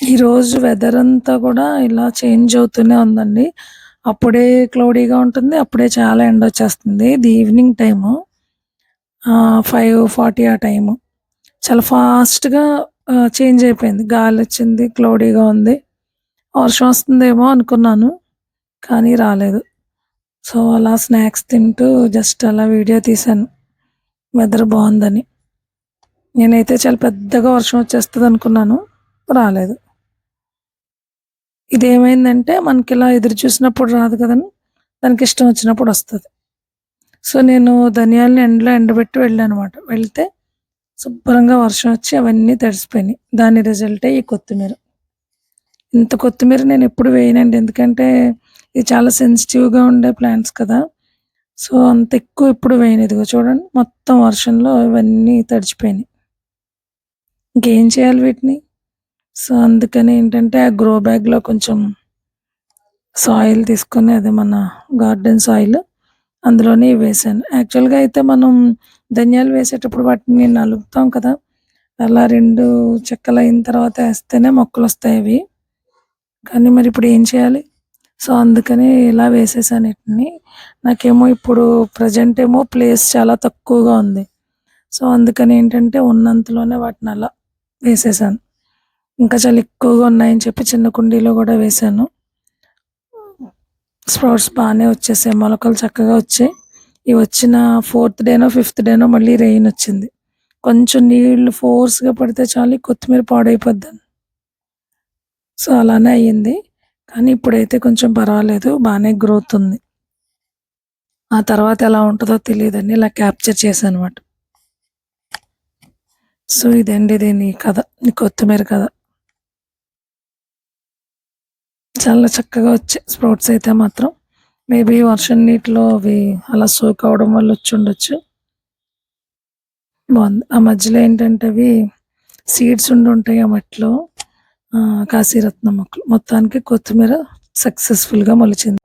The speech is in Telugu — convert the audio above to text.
ఈరోజు వెదర్ అంతా కూడా ఇలా చేంజ్ అవుతూనే ఉందండి. అప్పుడే క్లౌడీగా ఉంటుంది. అప్పుడే చాలా ఎండ వచ్చేస్తుంది ఇది ఈవినింగ్ టైము. ఫైవ్ ఫార్టీ ఆ టైము. చాలా ఫాస్ట్‌గా చేంజ్ అయిపోయింది. గాలి వచ్చింది క్లౌడీగా ఉంది. వర్షం వస్తుందేమో అనుకున్నాను. కానీ రాలేదు. సో, అలా స్నాక్స్ తింటూ జస్ట్ అలా వీడియో తీశాను. వెదర్ బాగుందని నేనైతే చాలా పెద్దగా వర్షం వచ్చేస్తుంది అనుకున్నాను రాలేదు. ఇదేమైందంటే మనకిలా ఎదురు చూసినప్పుడు రాదు కదండీ! దానికిష్టం వచ్చినప్పుడు వస్తుంది సో, నేను ధనియాలని ఎండలో ఎండబెట్టి వెళ్ళానమాట. వెళ్తే శుభ్రంగా వర్షం వచ్చి అవన్నీ తడిసిపోయినాయి. దాని రిజల్టే ఈ కొత్తిమీర. ఇంత కొత్తిమీర నేను ఎప్పుడు వేయనండి. ఎందుకంటే ఇది చాలా సెన్సిటివ్‌గా ఉండే ప్లాంట్స్ కదా! సో, అంత ఎక్కువ ఎప్పుడు వేయను. ఇదిగో చూడండి మొత్తం వర్షంలో ఇవన్నీ తడిచిపోయినాయి. ఇంకేం చేయాలి వీటిని? సో, అందుకని ఏంటంటే ఆ గ్రో బ్యాగ్‌లో కొంచెం సాయిల్ తీసుకొని అదే మన గార్డెన్ సాయిల్ అందులోనే వేసాను యాక్చువల్‌గా అయితే మనం ధనియాలు వేసేటప్పుడు వాటిని నలుపుతాం కదా! అలా రెండు చెక్కలు అయిన తర్వాత వేస్తేనే మొక్కలు వస్తాయి అవి కానీ మరి ఇప్పుడు ఏం చేయాలి? సో, అందుకని ఇలా వేసేసాను వీటిని నాకేమో ఇప్పుడు ప్రెజెంట్ ఏమో ప్లేస్ చాలా తక్కువగా ఉంది. సో, అందుకని ఏంటంటే ఉన్నంతలోనే వాటిని అలా వేసేసాను. ఇంకా చాలా ఎక్కువగా ఉన్నాయని చెప్పి చిన్న కుండీలో కూడా వేశాను. స్ప్రౌట్స్ బాగానే వచ్చేసాయి. మొలకలు చక్కగా వచ్చాయి. ఇవి వచ్చిన ఫోర్త్ డేనో, ఫిఫ్త్ డేనో మళ్ళీ రెయిన్ వచ్చింది. కొంచెం నీళ్ళు ఫోర్స్‌గా పడితే చాలు కొత్తిమీర పాడైపోద్దని. సో, అలానే అయింది. కానీ ఇప్పుడైతే కొంచెం పర్వాలేదు. బాగానే గ్రోత్ ఉంది. ఆ తర్వాత ఎలా ఉంటుందో తెలియదని ఇలా క్యాప్చర్ చేశానన్నమాట. సో, ఇదండి దీని కథ. కొత్తిమీర కథ. చాలా చక్కగా వచ్చాయి స్ప్రౌట్స్ అయితే మాత్రం. మేబీ వర్షం నీటిలో అవి అలా సోక్ అవడం వల్ల వచ్చుండొచ్చు. బాగుంది ఆ మధ్యలో ఏంటంటే అవి సీడ్స్ ఉండి ఉంటాయి ఆ మట్టిలో. కాశీరత్న కాశీరత్నం మొక్కలు. మొత్తానికి కొత్తిమీర సక్సెస్‌ఫుల్‌గా మొలిచింది.